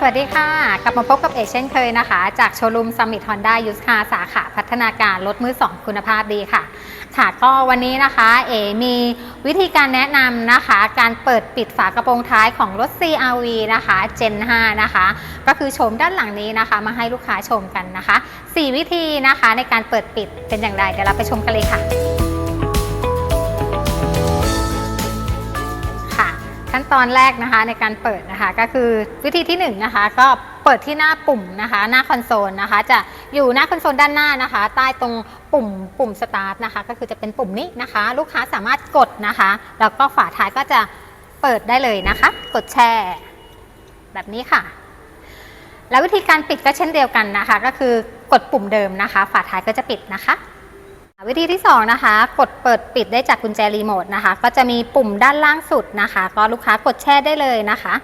สวัสดีค่ะ กลับมาพบกับเอกเช่นเคยนะคะ จากโชว์รูมซัมมิทฮอนด้ายูสคาสาขาพัฒนาการรถมือ2คุณภาพดีค่ะ ค่ะก็วันนี้นะคะ เอมีวิธีการแนะนำนะคะ การเปิดปิดฝากระโปรงท้ายของรถ CRV นะคะ Gen 5 นะคะ ก็คือชมด้านหลังนี้นะคะ มาให้ลูกค้าชมกันนะคะ 4 วิธีนะคะในการเปิดปิดเป็นอย่างไรเดี๋ยวเราไปชมกันเลยค่ะ อนแรกนะคะในการเปิดนะคะก็คือวิธีที่1นงนะคะก็เปิดที่หน้าปุ่มนะคะหน้าคอนโซลนะคะ จะอยู่หน้าคอนโซลด้านหน้านะคะ ใต้ตรงปุ่มปุ่มสตาร์ทนะคะก็คือจะเป็นปุ่มนี้นะคะ ลูกค้าสามารถกดนะคะ แล้วก็ฝาท้ายก็จะเปิดได้เลยนะคะ กดแช่แบบนี้ค่ะ แล้ววิธีการปิดก็เช่นเดียวกันนะคะ ก็คือกดปุ่มเดิมนะคะ ฝาท้ายก็จะปิดนะคะ วิธีที่2นะคะ กดเปิดปิดได้จากกุญแจรีโมทนะคะ ก็จะมีปุ่มด้านล่างสุดนะคะ ก็ลูกค้ากดแช่ได้เลยนะคะ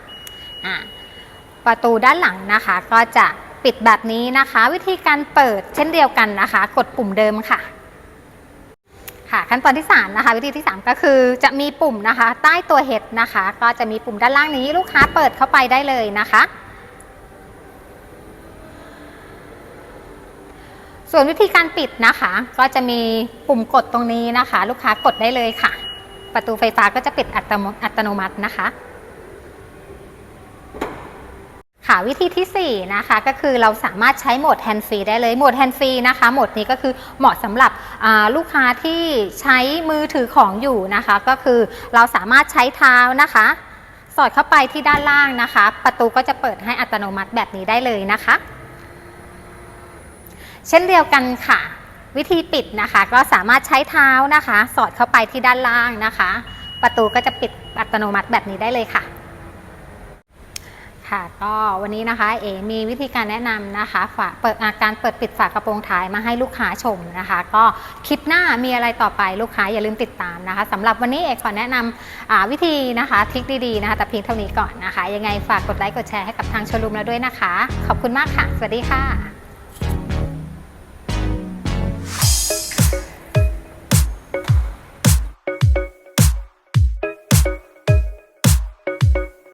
ประตูด้านหลังนะคะ ก็จะปิดแบบนี้นะคะ วิธีการเปิดเช่นเดียวกันนะคะ กดปุ่มเดิมค่ะ ค่ะ ขั้นตอนที่3นะคะ วิธีที่ 3 ก็คือจะมีปุ่มนะคะ ใต้ตัวเห็ดนะคะ ก็จะมีปุ่มด้านล่างนี้ลูกค้าเปิดเข้าไปได้เลยนะคะ ส่วนวิธีการปิดนะคะ ก็จะมีปุ่มกดตรงนี้นะคะ ลูกค้ากดได้เลยค่ะ ประตูไฟฟ้าก็จะปิดอัตโนอัตโนมัตินะคะ ค่ะวิธีที่ 4 นะคะ ก็คือเราสามารถใช้โหมดแฮนด์ฟรีได้เลยโหมดแฮนด์ฟรีนะคะโหมดนี้ก็คือเหมาะสำหรับลูกค้าที่ใช้มือถือของอยู่นะคะ ก็คือเราสามารถใช้เท้านะคะ สอดเข้าไปที่ด้านล่างนะคะ ประตูก็จะเปิดให้อัตโนมัติแบบนี้ได้เลยนะคะ เช่นเดียวกันค่ะ วิธีปิดนะคะ ก็สามารถใช้เท้านะคะ สอดเข้าไปที่ด้านล่างนะคะ ประตูก็จะปิดอัตโนมัติแบบนี้ได้เลยค่ะ ค่ะก็วันนี้นะคะเอมีวิธีการแนะนำนะคะฝาเปิดอาการเปิดปิดฝากระโปรงท้ายมาให้ลูกค้าชมนะคะ ก็คลิปหน้ามีอะไรต่อไปลูกค้าอย่าลืมติดตามนะคะสำหรับวันนี้เอขอแนะนำวิธีนะคะทริคดีๆนะคะ แต่เพียงเท่านี้ก่อนนะคะ ยังไงฝากกดไลค์กดแชร์ให้กับทางชว์รูมเราด้วยนะคะ ขอบคุณมากค่ะ สวัสดีค่ะ